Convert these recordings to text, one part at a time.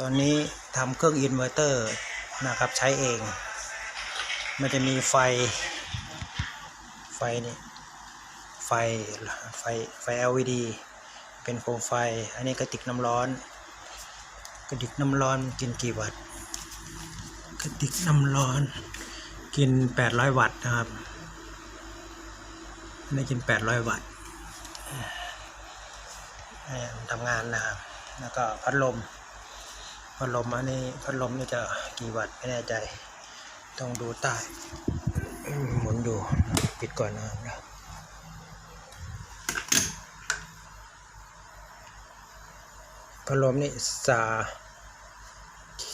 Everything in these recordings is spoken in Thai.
ตอนนี้ทำเครื่องอินเวอร์เตอร์นะครับใช้เอง มันจะมีไฟ ไฟนี่ไฟไฟไฟ LED เป็นโคมไฟ อันนี้กระติกน้ำร้อน กระติกน้ำร้อนกินกี่วัตต์ กระติกน้ำร้อนกิน 800 วัตต์นะครับอันนี้กิน 800 วัตต์ทำงานนะครับ แล้วก็พัดลม พัดลมอันนี้พัดลมนี่จะกี่วัตต์ไม่แน่ใจ ต้องดูใต้หมุนอยู่ปิดก่อนนะครับพัดลมนี่สา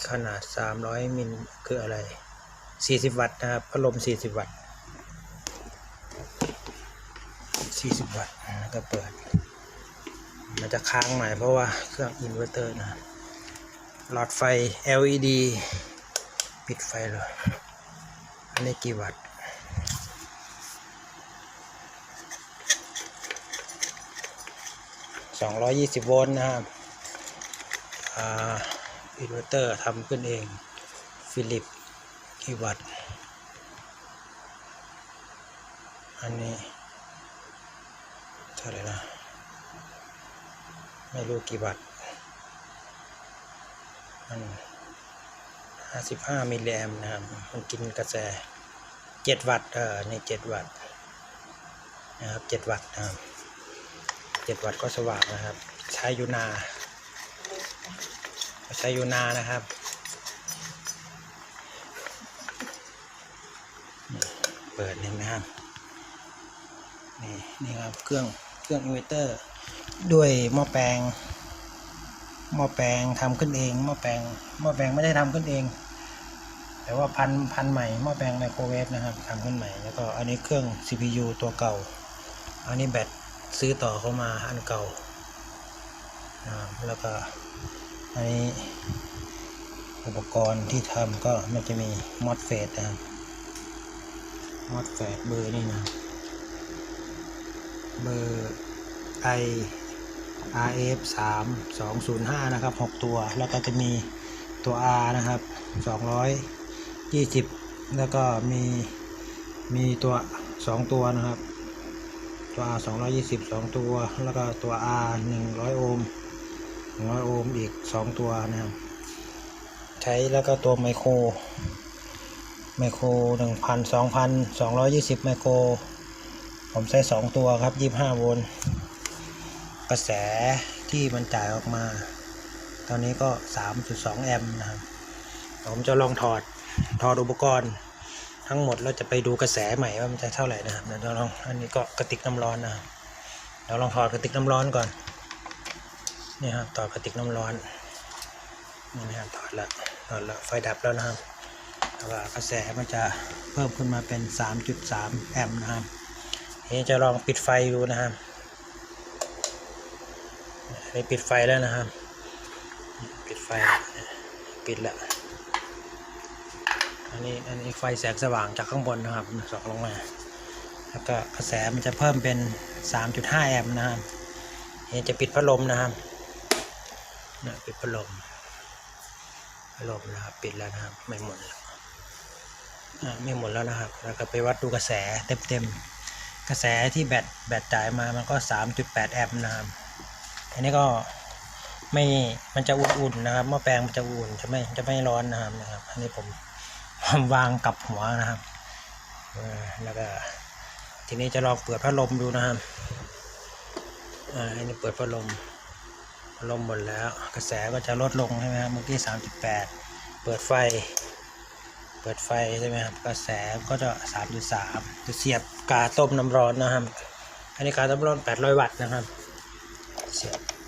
ขนาด 300 มิลคืออะไร 40 วัตต์นะครับพัดลม 40 วัตต์ 40 วัตต์อ่าแล้วก็เปิด มันจะค้างหน่อยเพราะว่าเครื่องอินเวอร์เตอร์นะ หลอดไฟ LED ปิดไฟเลย อันนี้กี่วัตต์220 โวลต์นะครับอ่าอินเวอร์เตอร์ทำขึ้นเอง ฟิลิปกี่วัตต์ อันนี้เท่าไหร่นะ ไม่รู้กี่วัตต์ ห้าสิบห้ามิลลิแอมนะครับ มันกินกระแสเจ็ดวัตต์เออในเจ็ดวัตต์นะครับเจ็ดวัตต์นะครับเจ็ดวัตต์ก็สว่างนะครับ ใช้ยูนาใช้ยูนานะครับเปิดเห็นไหมครับนี่นี่ครับเครื่องเครื่องอินเวอร์เตอร์ ด้วยหม้อแปลง หม้อแปลงทำขึ้นเองหม้อแปลงหม้อแปลงไม่ได้ทำขึ้นเอง แต่ว่าพันพันใหม่หม้อแปลงไมโครเวฟนะครับทำขึ้นใหม่แล้วก็อันนี้เครื่อง CPU ตัวเก่า อันนี้แบตซื้อต่อเข้ามาอันเก่าแล้วก็อันนี้อุปกรณ์ที่ทำก็มันจะมีมอสเฟตนะครับมอสเฟตเบอร์นี่นะเบอร์ I RF 3 205 นะครับ 6 ตัว แล้วก็จะมีตัว R นะครับ 220 แล้วก็มีมีตัว 2 ตัวนะครับ ตัว R 220 2 ตัว แล้วก็ตัว R 100 โอห์ม100 โอห์มอีก 2 ตัวนะครับ ใช้แล้วก็ตัวไมโครไมโคร1,000 2,000 220 ไมโคร ผมใช้ 2 ตัวครับ 25 โวลต์ กระแสที่มันจ่ายออกมา ตอนนี้ก็ 3.2 แอมป์นะครับ ผมจะลองถอดถอดอุปกรณ์ทั้งหมดแล้วจะไปดูกระแสใหม่ว่ามันจะเท่าไหร่นะครับเดี๋ยวลองอันนี้ก็กระติกน้ำร้อนนะครับเดี๋ยวลองถอดกระติกน้ำร้อนก่อนนี่ครับต่อกระติกน้ำร้อนนี่นะครับถอดแล้วถอดแล้วไฟดับแล้วนะครับแล้วก็กระแสมันจะเพิ่มขึ้นมาเป็น 3.3 แอมป์นะครับทีนี้จะลองปิดไฟดูนะครับ นนี้ปิดไฟแล้วนะครับ ปิดไฟ ปิดแล้ว อันนี้อันนี้ไฟแสงสว่างจากข้างบนนะครับส่องลงมา แล้วก็กระแสมันจะเพิ่มเป็น 3.5 แอมป์นะครับนี่จะปิดพัดลมนะครับนะปิดพัดลมพัดลมนะครับ ปิดแล้วนะครับ ไม่หมดแล้วอะไม่หมดแล้วนะครับ แล้วก็ไปวัดดูกระแสเต็มๆ กระแสที่แบตแบตจ่ายมามันก็ 3.8 แอมป์นะครับ อันนี้ก็ไม่มันจะอุ่นๆนะครับหม้อแปลงมันจะอุ่นจะไม่จะไม่ร้อนนะครับนะครับอันนี้ผมผมวางกับหัวนะครับแล้วก็ทีนี้จะลองเปิดพัดลมดูนะครับอ่าอันนี้เปิดพัดลมพัดลมหมดแล้ว กระแสก็จะลดลงใช่ไหมครับเมื่อกี้สามจุดแปดเปิดไฟ เปิดไฟใช่ไหมครับ กระแสก็จะสามจุดสามจะเสียบกาต้มน้ำร้อนนะครับ อันนี้กาต้มน้ำร้อนแปดร้อยวัตต์นะครับ 行